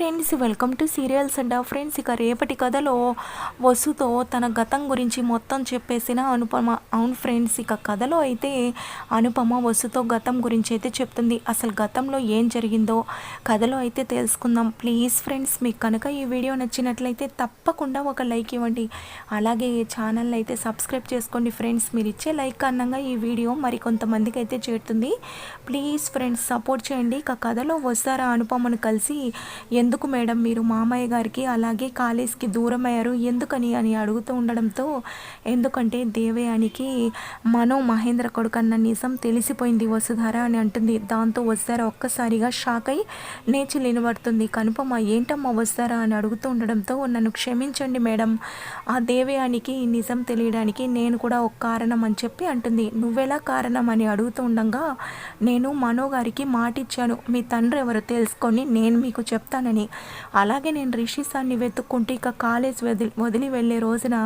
Friends welcome to serials and friends ఇక రేపటి కథలో వసుతో తన గతం గురించి మొత్తం చెప్పేసిన అనుపమ. అవును ఫ్రెండ్స్ ఇక కథలో అయితే అనుపమ వసుతో గతం గురించి అయితే చెప్తుంది. అసలు గతంలో ఏం జరిగిందో కథలో అయితే తెలుసుకుందాం. ప్లీజ్ ఫ్రెండ్స్ మీకు కనుక ఈ వీడియో నచ్చినట్లయితే తప్పకుండా ఒక లైక్ ఇవ్వండి. అలాగే ఈ ఛానల్ అయితే సబ్స్క్రైబ్ చేసుకోండి ఫ్రెండ్స్ మీరు ఇచ్చే లైక్ కారణంగా ఈ వీడియో మరి కొంతమందికి అయితే చేరుతుంది. ప్లీజ్ ఫ్రెండ్స్ సపోర్ట్ చేయండి. ఇక కథలో వస్తారా అనుపమను కలిసి ఎందుకు మేడం మీరు మామయ్య గారికి అలాగే కాలేజ్కి దూరం అయ్యారు ఎందుకని అని అడుగుతూ ఉండడంతో ఎందుకంటే దేవయానికి మనో మహేంద్ర కొడుకన్న నిజం తెలిసిపోయింది వసుధార అని అంటుంది. దాంతో వస్తారా ఒక్కసారిగా షాక్ అయి నేచి నిలబడుతుంది. కనుపమ్మ ఏంటమ్మా వస్తారా అని అడుగుతూ ఉండడంతో నన్ను క్షమించండి మేడం. ఆ దేవయానికి నిజం తెలియడానికి నేను కూడా ఒక కారణం అని చెప్పి అంటుంది. నువ్వెలా కారణం? అని అడుగుతూ ఉండగా నేను మనో గారికి మాటిచ్చాను. మీ తండ్రి ఎవరో తెలుసుకొని నేను మీకు చెప్తానని అలాగే నేను రిషి సార్ని వెతుక్కుంటూ ఇక కాలేజ్ వదిలి వదిలి వెళ్ళే రోజున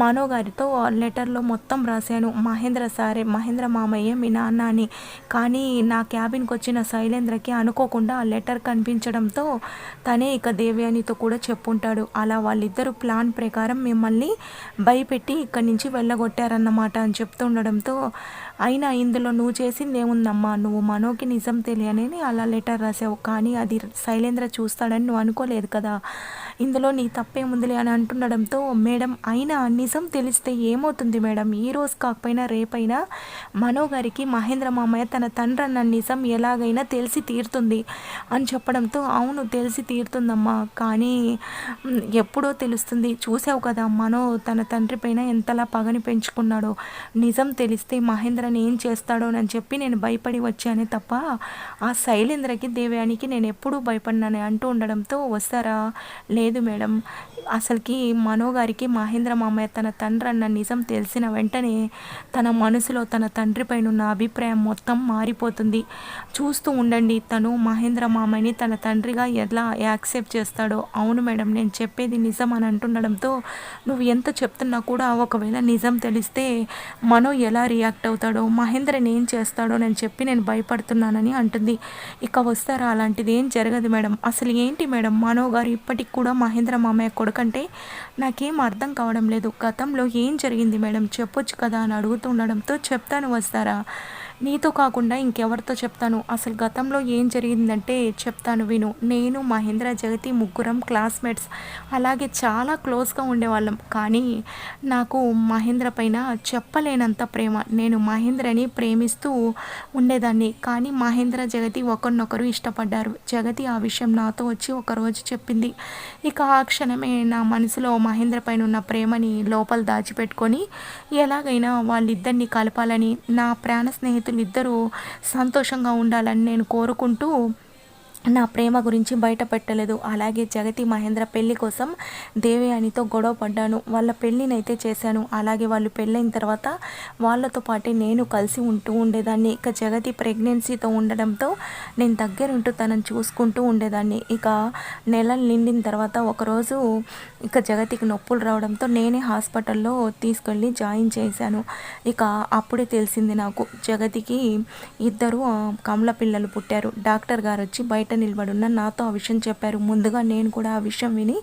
మనో గారితో లెటర్లో మొత్తం రాశాను. మహేంద్ర సారే మహేంద్ర మామయ్య మీ నాన్న అని. కానీ నా క్యాబిన్కి వచ్చిన శైలేంద్రకి అనుకోకుండా ఆ లెటర్ కనిపించడంతో తనే ఇక దేవ్యానితో కూడా చెప్పుంటాడు. అలా వాళ్ళిద్దరూ ప్లాన్ ప్రకారం మిమ్మల్ని భయపెట్టి ఇక్కడి నుంచి వెళ్ళగొట్టారన్నమాట అని చెప్తుండడంతో అయినా ఇందులో నువ్వు చేసింది ఏముందమ్మా నువ్వు మనోకి నిజం తెలియని అలా లెటర్ రాసావు కానీ అది శైలేంద్ర వస్తాడని నువ్వు అనుకోలేదు కదా. ఇందులో నీ తప్పేముందిలే అని అంటుండడంతో మేడం అయినా నిజం తెలిస్తే ఏమవుతుంది మేడం? ఈ రోజు కాకపోయినా రేపైనా మనో గారికి మహేంద్ర మామయ్య తన తండ్రి అన్న నిజం ఎలాగైనా తెలిసి తీరుతుంది అని చెప్పడంతో అవును తెలిసి తీరుతుందమ్మా కానీ ఎప్పుడో తెలుస్తుంది. చూసావు కదా మనో తన తండ్రి పైన ఎంతలా పగని పెంచుకున్నాడో. నిజం తెలిస్తే మహేంద్రని ఏం చేస్తాడోనని చెప్పి నేను భయపడి వచ్చానే తప్ప ఆ శైలేంద్రకి దేవయానికి నేను ఎప్పుడూ భయపడినానే అంటూ ఉండడంతో వస్తారా? లే లేదు మేడం. అసలుకి మనో గారికి మహేంద్ర మామయ్య తన తండ్రి అన్న నిజం తెలిసిన వెంటనే తన మనసులో తన తండ్రిపై ఉన్న అభిప్రాయం మొత్తం మారిపోతుంది. చూస్తూ ఉండండి తను మహేంద్ర మామయ్యని తన తండ్రిగా ఎలా యాక్సెప్ట్ చేస్తాడో. అవును మేడం నేను చెప్పేది నిజం అని అంటుండడంతో నువ్వు ఎంత చెప్తున్నా కూడా ఒకవేళ నిజం తెలిస్తే మనో ఎలా రియాక్ట్ అవుతాడో మహేంద్రని ఏం చేస్తాడో నేను చెప్పి నేను భయపడుతున్నానని అంటుంది. ఇక వస్తారా? అలాంటిది ఏం జరగదు మేడం. అసలు ఏంటి మేడం? మనో గారు ఇప్పటికి కూడా మహేంద్ర మామయ్య కొడుకంటే నాకేం అర్థం కావడం లేదు. గతంలో ఏం జరిగింది మేడం? చెప్పొచ్చు కదా అని అడుగుతుండడంతో చెప్తాను వస్తారా? నీతో కాకుండా ఇంకెవరితో చెప్తాను? అసలు గతంలో ఏం జరిగిందంటే చెప్తాను విను. నేను మహేంద్ర జగతి ముగ్గురం క్లాస్మేట్స్. అలాగే చాలా క్లోజ్గా ఉండేవాళ్ళం. కానీ నాకు మహేంద్ర పైన చెప్పలేనంత ప్రేమ. నేను మహేంద్రని ప్రేమిస్తూ ఉండేదాన్ని. కానీ మహేంద్ర జగతి ఒకరినొకరు ఇష్టపడ్డారు. జగతి ఆ విషయం నాతో వచ్చి ఒకరోజు చెప్పింది. ఇక ఆ క్షణమే నా మనసులో మహేంద్ర పైన ఉన్న ప్రేమని లోపల దాచిపెట్టుకొని ఎలాగైనా వాళ్ళిద్దరిని కలపాలని నా ప్రాణ స్నేహితులు ఇద్దరూ సంతోషంగా ఉండాలని నేను కోరుకుంటూ నా ప్రేమ గురించి బయట పెట్టలేదు. అలాగే జగతి మహేంద్ర పెళ్ళి కోసం దేవయానితో గొడవ పడ్డాను. వాళ్ళ పెళ్ళినైతే చేశాను. అలాగే వాళ్ళు పెళ్ళైన తర్వాత వాళ్ళతో పాటే నేను కలిసి ఉంటూ ఉండేదాన్ని. ఇక జగతి ప్రెగ్నెన్సీతో ఉండడంతో నేను దగ్గరుంటూ తనని చూసుకుంటూ ఉండేదాన్ని. ఇక నెలలు నిండిన తర్వాత ఒకరోజు ఇక జగతికి నొప్పులు రావడంతో నేనే హాస్పిటల్లో తీసుకెళ్ళి జాయిన్ చేశాను. ఇక అప్పుడే తెలిసింది నాకు. జగతికి ఇద్దరు కమల పిల్లలు పుట్టారు. డాక్టర్ గారు వచ్చి బయట నిలబడున్న నాతో ఆ విషయం చెప్పారు. ముందుగా నేను కూడా ఆ విషయం విని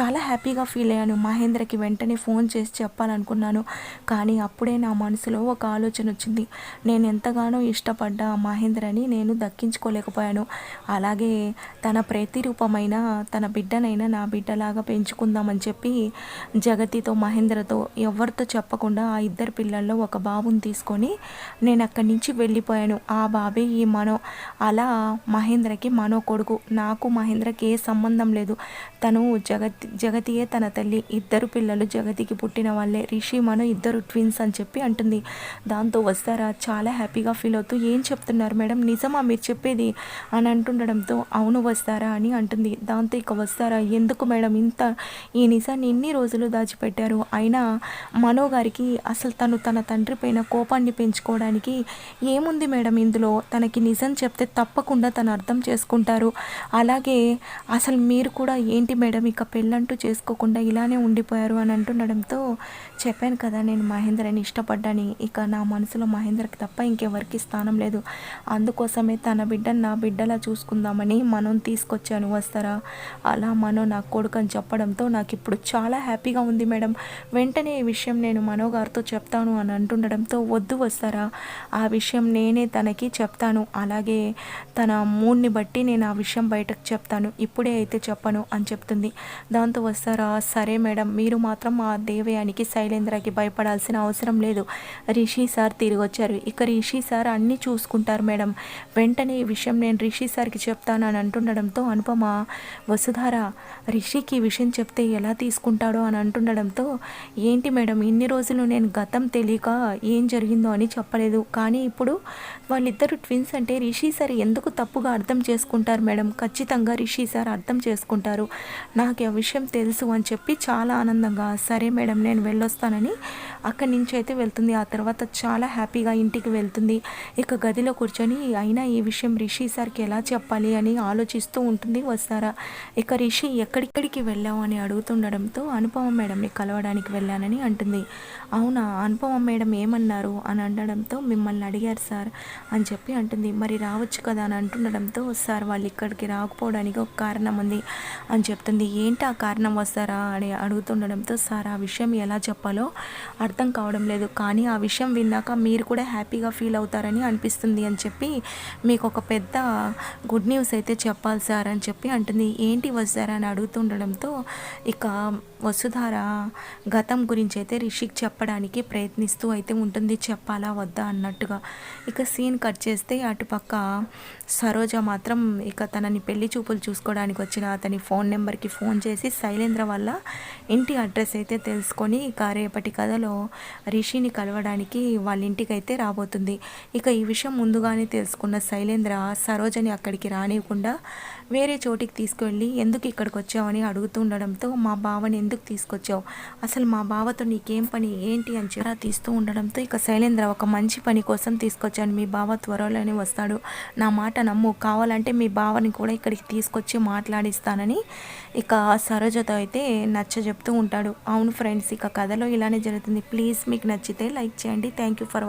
చాలా హ్యాపీగా ఫీల్ అయ్యాను. మహేంద్రకి వెంటనే ఫోన్ చేసి చెప్పాలనుకున్నాను. కానీ అప్పుడే నా మనసులో ఒక ఆలోచన వచ్చింది. నేను ఎంతగానో ఇష్టపడ్డ మహేంద్రని నేను దక్కించుకోలేకపోయాను. అలాగే తన ప్రతిరూపమైన తన బిడ్డనైనా నా బిడ్డలాగా పెంచుకుందామని చెప్పి జగతితో మహేంద్రతో ఎవరితో చెప్పకుండా ఆ ఇద్దరు పిల్లల్లో ఒక బాబుని తీసుకొని నేను అక్కడి నుంచి వెళ్ళిపోయాను. ఆ బాబే ఈ మనో అలా మహేంద్రకి మన కొడుకు. నాకు మహేంద్రకి ఏ సంబంధం లేదు. తను జగతి జగతియే తన తల్లి. ఇద్దరు పిల్లలు జగతికి పుట్టిన వాళ్ళే. రిషి మను ఇద్దరు ట్విన్స్ అని చెప్పి అంటుంది. దాంతో వస్తారా? చాలా హ్యాపీగా ఫీల్ అవుతూ ఏం చెప్తున్నారు మేడం? నిజమా మీరు చెప్పేది? అని అంటుండడంతో అవును వస్తారా అని అంటుంది. దాంతో ఇక వస్తారా? ఎందుకు మేడం ఇంత ఈ నిజాన్ని ఇన్ని రోజులు దాచిపెట్టారు? అయినా మనో గారికి అసలు తను తన తండ్రి పైన కోపాన్ని పెంచుకోవడానికి ఏముంది మేడం ఇందులో? తనకి నిజం చెప్తే తప్పకుండా తను అర్థం చేసుకో చేసుకుంటారు. అలాగే అసలు మీరు కూడా ఏంటి మేడం ఇక పెళ్ళంటూ చేసుకోకుండా ఇలానే ఉండిపోయారు అని అంటుండడంతో చెప్పాను కదా నేను మహేంద్రని ఇష్టపడ్డాని. ఇక నా మనసులో మహేంద్రకి తప్ప ఇంకెవరికి స్థానం లేదు. అందుకోసమే తన బిడ్డను నా బిడ్డలా చూసుకుందామని మనం తీసుకొచ్చాను వస్తారా. అలా మనో నా కొడుకు అని చెప్పడంతో నాకు ఇప్పుడు చాలా హ్యాపీగా ఉంది మేడం. వెంటనే ఈ విషయం నేను మనో గారితో చెప్తాను అని అంటుండడంతో వద్దు వస్తారా. ఆ విషయం నేనే తనకి చెప్తాను. అలాగే తన మూడ్ని బట్టి నేను ఆ విషయం బయటకు చెప్తాను. ఇప్పుడే అయితే చెప్పను అని చెప్తుంది. దాంతో వస్తారా? సరే మేడం. మీరు మాత్రం ఆ దేవయానికి శైలేంద్రకి భయపడాల్సిన అవసరం లేదు. రిషి సార్ తిరిగి వచ్చారు ఇక రిషి సార్ అన్నీ చూసుకుంటారు మేడం. వెంటనే ఈ విషయం నేను రిషి సార్కి చెప్తాను అని అంటుండడంతో అనుపమ వసుధార రిషికి ఈ విషయం చెప్తే ఎలా తీసుకుంటాడో అని అంటుండడంతో ఏంటి మేడం ఇన్ని రోజులు నేను గతం తెలియక ఏం జరిగిందో అని చెప్పలేదు. కానీ ఇప్పుడు వాళ్ళిద్దరు ట్విన్స్ అంటే రిషి సార్ ఎందుకు తప్పుగా అర్థం చేసుకుంటారు మేడం. ఖచ్చితంగా రిషి సార్ అర్థం చేసుకుంటారు. నాకు ఆ విషయం తెలుసు అని చెప్పి చాలా ఆనందంగా సరే మేడం నేను వెళ్ళొస్తానని అక్కడి నుంచి అయితే వెళ్తుంది. ఆ తర్వాత చాలా హ్యాపీగా ఇంటికి వెళ్తుంది. ఇక గదిలో కూర్చొని అయినా ఈ విషయం రిషి సార్కి ఎలా చెప్పాలి అని ఆలోచిస్తూ ఉంటుంది వస్తారా? ఇక రిషి ఎక్కడిక్కడికి వెళ్ళావు అని అడుగుతుండడంతో అనుపమ మేడంని కలవడానికి వెళ్ళానని అంటుంది. అవునా? అనుపమ మేడం ఏమన్నారు? అని అనడంతో మిమ్మల్ని అడిగారు సార్ అని చెప్పి అంటుంది. మరి రావచ్చు కదా అని అంటుండడంతో సార్ సార్ వాళ్ళు ఇక్కడికి రాకపోవడానికి ఒక కారణం ఉంది అని చెప్తుంది. ఏంటి ఆ కారణం వస్తారా అని అడుగుతుండడంతో సార్ ఆ విషయం ఎలా చెప్పాలో అర్థం కావడం లేదు. కానీ ఆ విషయం విన్నాక మీరు కూడా హ్యాపీగా ఫీల్ అవుతారని అనిపిస్తుంది అని చెప్పి మీకు ఒక పెద్ద గుడ్ న్యూస్ అయితే చెప్పాలి సార్ అని చెప్పి అంటుంది. ఏంటి వస్తారా అని అడుగుతుండడంతో ఇక వసుధార గతం గురించి అయితే రిషికి చెప్పడానికి ప్రయత్నిస్తూ అయితే ఉంటుంది చెప్పాలా వద్దా అన్నట్టుగా. ఇక సీన్ కట్ చేస్తే అటుపక్క సరోజ మాత్రం ఇక తనని పెళ్ళి చూపులు చూసుకోవడానికి వచ్చిన అతని ఫోన్ నెంబర్కి ఫోన్ చేసి శైలేంద్ర వల్ల ఇంటి అడ్రస్ అయితే తెలుసుకొని ఇక రేపటి కథలో రిషిని కలవడానికి వాళ్ళ ఇంటికి అయితే రాబోతుంది. ఇక ఈ విషయం ముందుగానే తెలుసుకున్న శైలేంద్ర సరోజని అక్కడికి రానివ్వకుండా వేరే చోటికి తీసుకువెళ్ళి ఎందుకు ఇక్కడికి వచ్చావని అడుగుతుండడంతో మా బావని ఎందుకు తీసుకొచ్చావు? అసలు మా బావతో నీకేం పని ఏంటి అని చెప్పి తీస్తూ ఉండడంతో ఇక శైలేంద్ర ఒక మంచి పని కోసం తీసుకొచ్చాను మీ బావ త్వరలోనే వస్తాడు. నా మాట నమ్ము. కావాలంటే మీ బావని కూడా ఇక్కడికి తీసుకొచ్చి మాట్లాడిస్తానని ఇక సరోజతో అయితే నచ్చ చెప్తూ ఉంటాడు. అవును ఫ్రెండ్స్ ఇక కథలో ఇలానే జరుగుతుంది. ప్లీజ్ మీకు నచ్చితే లైక్ చేయండి. Thank you for